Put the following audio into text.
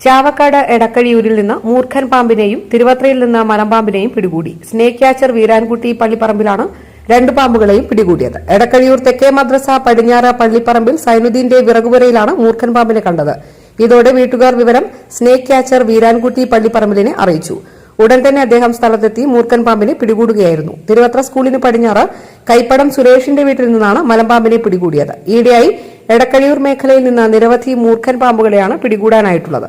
ചാവക്കാട് എടക്കഴിയൂരിൽ നിന്ന് മൂർഖൻ പാമ്പിനെയും തിരുവത്രയിൽ നിന്ന് മലമ്പാമ്പിനെയും പിടികൂടി. സ്നേക് ക്യാച്ചർ വീരാൻകുട്ടി പള്ളിപ്പറമ്പിലാണ് രണ്ട് പാമ്പുകളെയും പിടികൂടിയത്. എടക്കഴിയൂർ തെക്കേ മദ്രസ പടിഞ്ഞാറ പള്ളിപ്പറമ്പിൽ സൈനുദ്ദീന്റെ വിറകുപുരയിലാണ് മൂർഖൻ പാമ്പിനെ കണ്ടത്. ഇതോടെ വീട്ടുകാർ വിവരം സ്നേക് ക്യാച്ചർ വീരാൻകുട്ടി പള്ളിപ്പറമ്പിലിനെ അറിയിച്ചു. ഉടൻ തന്നെ അദ്ദേഹം സ്ഥലത്തെത്തി മൂർഖൻ പാമ്പിനെ പിടികൂടുകയായിരുന്നു. തിരുവത്ര സ്കൂളിന് പടിഞ്ഞാറ് കൈപ്പടം സുരേഷിന്റെ വീട്ടിൽ നിന്നാണ് മലമ്പാമ്പിനെ പിടികൂടിയത്. ഈയിടെയായി എടക്കഴിയൂർ മേഖലയിൽ നിന്ന് നിരവധി മൂർഖൻ പാമ്പുകളെയാണ് പിടികൂടാനായിട്ടുള്ളത്.